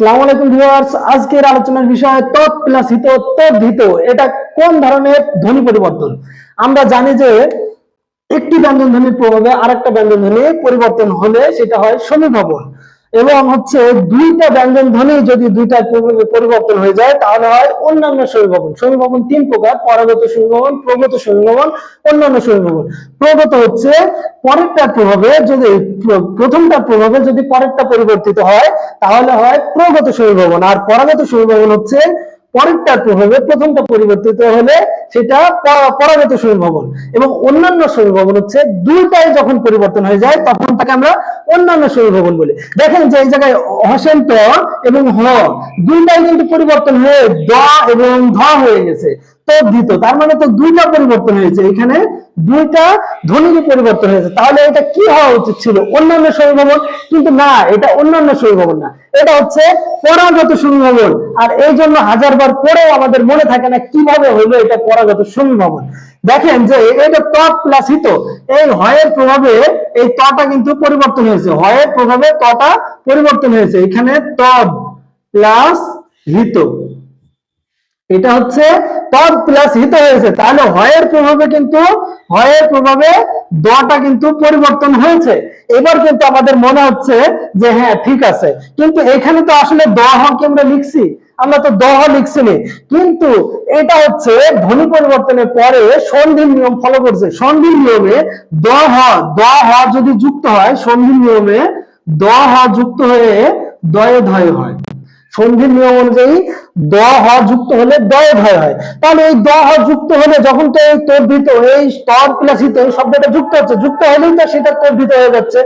আসসালামু আলাইকুম ভিউয়ার্স, আজকের আলোচনার বিষয় তৎ প্লাস হিত তদ্ধিত। এটা কোন ধরনের ধ্বনি পরিবর্তন? আমরা জানি যে একটি ব্যঞ্জন ধ্বনির প্রভাবে আরেকটা ব্যঞ্জন ধ্বনি পরিবর্তন হলে সেটা হয় সমীভবন। এবং হচ্ছে দুইটা ব্যঞ্জন ধ্বনি যদি দুইটা পরিবর্তন হয়ে যায়, তাহলে হয় অন্যান্য সমীভবন সমীভবন তিন প্রকার, পরাগত সমীভবন প্রগত সমীভবন অন্যান্য সমীভবন প্রগত হচ্ছে পরেরটা প্রভাবে যদি প্রথমটা প্রভাবে যদি পরেরটা পরিবর্তিত হয়, তাহলে হয় প্রগত সমীভবন আর পরাগত সমীভবন হচ্ছে পরেরটার প্রভাবে প্রথমটা পরিবর্তিত হলে সেটা পরাগত সমীভবন। এবং অন্যান্য সমীভবন হচ্ছে দুইটাই যখন পরিবর্তন হয়ে যায়, তখন তাকে আমরা অন্যান্য সমীভবন বলি। দেখেন যে এই জায়গায় হসেন ত এবং হ, দুইটাই কিন্তু পরিবর্তন হয়ে দ এবং ধ হয়ে গেছে। তদ্ধিত তার মানে তো দুইটা পরিবর্তন হয়েছে। এখানে দুইটা ধ্বনির পরিবর্তন হয়েছে। তাহলে এটা কি হওয়া উচিত ছিল? অন্যান্য সমীভবন কিন্তু না, এটা অন্যান্য সমীভবন না। এটা হচ্ছে পরাগত সমীভবন আর এই জন্য হাজারবার পরেও আমাদের মনে থাকে না কীভাবে হইল এটা পরাগত সমীভবন দেখেন যে এটা তৎ প্লাস হিত। এই হয়ের প্রভাবে এই তটা কিন্তু পরিবর্তন হয়েছে। হয়ের প্রভাবে তটা পরিবর্তন হয়েছে। এখানে তদ প্লাস হিত। এটা হচ্ছে তদ প্লাস হিত হয়েছে। তাহলে হয়ের প্রভাবে কিন্তু, হয়ের প্রভাবে দটা কিন্তু পরিবর্তন হয়েছে। এবার কিন্তু আমাদের মনে হচ্ছে যে হ্যাঁ ঠিক আছে। কিন্তু এখানে তো আসলে দ হ কি আমরা লিখছি। আমরা তো দহ লিখছি। কিন্তু এটা হচ্ছে ধ্বনি পরিবর্তনের পরে সন্ধির নিয়ম ফলো করছে। সন্ধির নিয়মে দ হ দ হ যদি যুক্ত হয়, সন্ধির নিয়মে দ হ যুক্ত হয়ে দয়ে ধয়ে হয়। সন্ধির নিয়ম অনুযায়ী দ হ যুক্ত হলে দয় ভয় হয়। তাহলে এই দ হ যুক্ত হলে যখন তো এই তর্বিত এই স্তর প্লাসিত এই শব্দটা যুক্ত হচ্ছে, যুক্ত হলেই তো সেটা তর্বিত হয়ে যাচ্ছে।